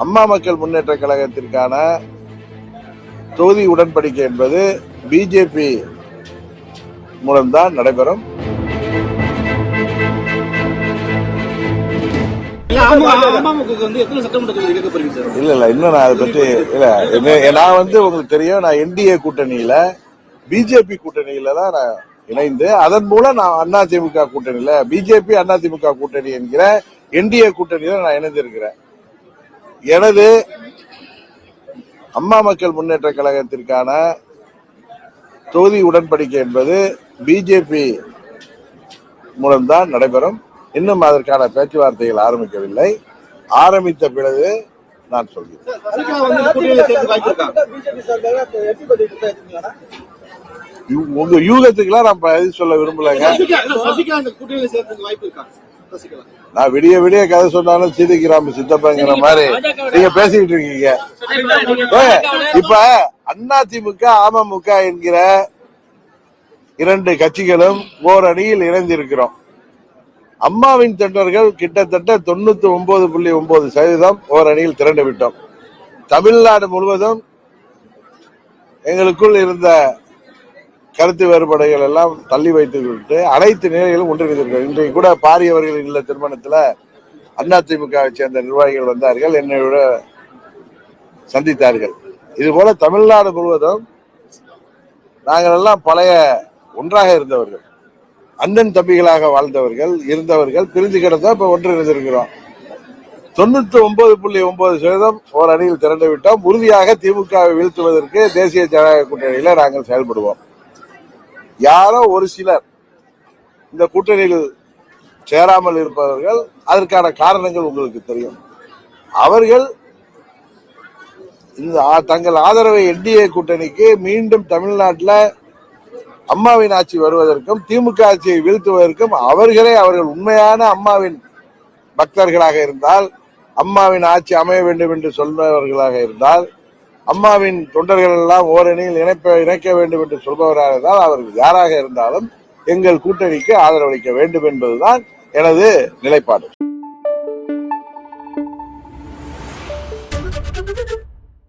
அம்மா மக்கள் முன்னேற்ற கழகத்திற்கான தொகுதி உடன்படிக்கை என்பது பிஜேபி மூலம்தான் நடைபெறும். அமமுக வந்து எத்தனை சட்டமன்ற தொகுதி கேட்க போறீங்க சார்? இல்ல இல்ல இன்னும் நான் அதை பத்தி இல்ல என்ன- நான் வந்து உங்களுக்கு தெரியும் நான் என்டிஏ கூட்டணியில பிஜேபி கூட்டணியில தான் நான் இணைந்து அதன் மூலம் நான் அதிமுக கூட்டணியில பிஜேபி அதிமுக கூட்டணி என்கிற என்டிஏ கூட்டணியில நான் இணைந்திருக்கிறேன். எனது அம்மா மக்கள் முன்னேற்ற கழகத்திற்கான தொகுதி உடன்படிக்கை என்பது பிஜேபி மூலம்தான் நடைபெறும். இன்னும் அதற்கான பேச்சுவார்த்தைகள் ஆரம்பிக்கவில்லை. ஆரம்பித்த பிறகு நான் சொல்கிறேன். சசிகலா வந்து இந்த உங்க நான் பதில் சொல்ல விரும்பலைங்க. நான் விடிய விடிய கதை சொன்னாலும் சீதைக்கிராம சித்தப்பங்கிற மாதிரி நீங்க பேசிக்கிட்டு இருக்கீங்க. இப்ப அதிமுக அமமுக என்கிற இரண்டு கட்சிகளும் ஓர் அணியில் இணைந்திருக்கிறோம். அம்மாவின் தொண்டர்கள் கிட்டத்தட்ட தொண்ணூத்தி ஒன்பது புள்ளி ஒன்பது சதவீதம் ஓர் அணியில் திரண்டு விட்டோம். தமிழ்நாடு முழுவதும் எங்களுக்குள் இருந்த கருத்து வேறுபாடுகள் எல்லாம் தள்ளி வைத்து விட்டு அனைத்து நிலைகளும் ஒன்றிணைந்திருக்கிறது இன்றைக்கு கூட பாரியவர்களின் இல்ல திருமணத்துல அதிமுகவை சேர்ந்த நிர்வாகிகள் வந்தார்கள். என்னை விட சந்தித்தார்கள். இது போல தமிழ்நாடு முழுவதும் நாங்கள் எல்லாம் பழைய ஒன்றாக இருந்தவர்கள். அண்ணன் தம்பிகளாக வாழ்ந்தவர்கள் இருந்தவர்கள் பிரிந்து கிடந்தா இப்ப ஒன்றிணைந்திருக்கிறோம். தொண்ணூத்தி ஒன்பது புள்ளி ஒன்பது சதவீதம் ஓர் அணியில் திரண்டு விட்டோம். உறுதியாக திமுகவை வீழ்த்துவதற்கு தேசிய ஜனநாயக கூட்டணியில நாங்கள் செயல்படுவோம். யாரோ ஒரு சிலர் இந்த கூட்டணியில் சேராமல் இருப்பவர்கள் அதற்கான காரணங்கள் உங்களுக்கு தெரியும். அவர்கள் இந்த தங்கள் ஆதரவை என்டிஏ கூட்டணிக்கு மீண்டும் தமிழ்நாட்டில் அம்மாவின் ஆட்சி வருவதற்கும் திமுக ஆட்சியை வீழ்த்துவதற்கும் அவர்களே அவர்கள் உண்மையான அம்மாவின் பக்தர்களாக இருந்தால் அம்மாவின் ஆட்சி அமைய வேண்டும் என்று சொல்பவர்களாக இருந்தால் அம்மாவின் தொண்டர்கள் எல்லாம் ஓரணியில் இணைப்ப இணைக்க வேண்டும் என்று சொல்பவராக இருந்தால் அவர்கள் யாராக இருந்தாலும் எங்கள் கூட்டணிக்கு ஆதரவளிக்க வேண்டும் என்பதுதான் எனது நிலைப்பாடு.